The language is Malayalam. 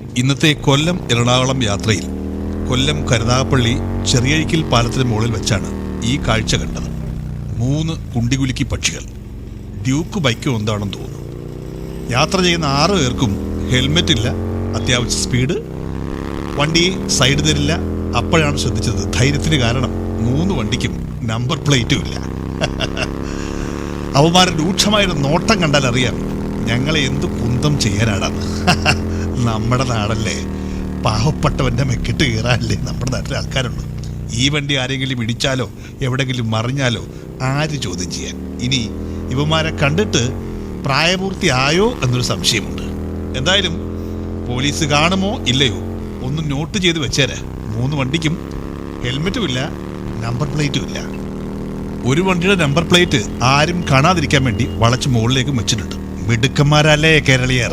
ഇന്നത്തെ കൊല്ലം എറണാകുളം യാത്രയിൽ കൊല്ലം കരുനാഗപ്പള്ളി ചെറിയഴിക്കൽ പാലത്തിന് മുകളിൽ വെച്ചാണ് ഈ കാഴ്ച കണ്ടത്. മൂന്ന് കുണ്ടികുലുക്കി പക്ഷികൾ. ഡ്യൂക്ക് ബൈക്ക് എന്താണെന്ന് തോന്നുന്നു. യാത്ര ചെയ്യുന്ന ആറ് പേർക്കും ഹെൽമെറ്റ് ഇല്ല അത്യാവശ്യ സ്പീഡ്. വണ്ടി സൈഡ് തരില്ല. അപ്പോഴാണ് ശ്രദ്ധിച്ചത് ധൈര്യത്തിന് കാരണം മൂന്ന് വണ്ടിക്കും നമ്പർ പ്ലേറ്റും ഇല്ല. അവന്മാരുടെ രൂക്ഷമായൊരു നോട്ടം കണ്ടാൽ അറിയാം ഞങ്ങളെ എന്ത് കുന്തം ചെയ്യാനാണെന്ന് നമ്മുടെ നാടല്ലേ? പാവപ്പെട്ടവന്റെ മെക്കിട്ട് കയറാനല്ലേ നമ്മുടെ നാട്ടിലെ ആൾക്കാരുള്ളൂ. ഈ വണ്ടി ആരെങ്കിലും ഇടിച്ചാലോ എവിടെങ്കിലും മറിഞ്ഞാലോ ആര് ചോദ്യം ചെയ്യാൻ? ഇനി ഇവന്മാരെ കണ്ടിട്ട് പ്രായപൂർത്തിയായോ എന്നൊരു സംശയമുണ്ട്. എന്തായാലും പോലീസ് കാണുമോ ഇല്ലയോ ഒന്ന് നോട്ട് ചെയ്ത് വെച്ചേരെ. മൂന്ന് വണ്ടിക്കും ഹെൽമെറ്റും ഇല്ല നമ്പർ പ്ലേറ്റും ഇല്ല ഒരു വണ്ടിയുടെ നമ്പർ പ്ലേറ്റ് ആരും കാണാതിരിക്കാൻ വേണ്ടി വളച്ച് മുകളിലേക്കും വെച്ചിട്ടുണ്ട്. മിടുക്കന്മാരല്ലേ കേരളീയർ?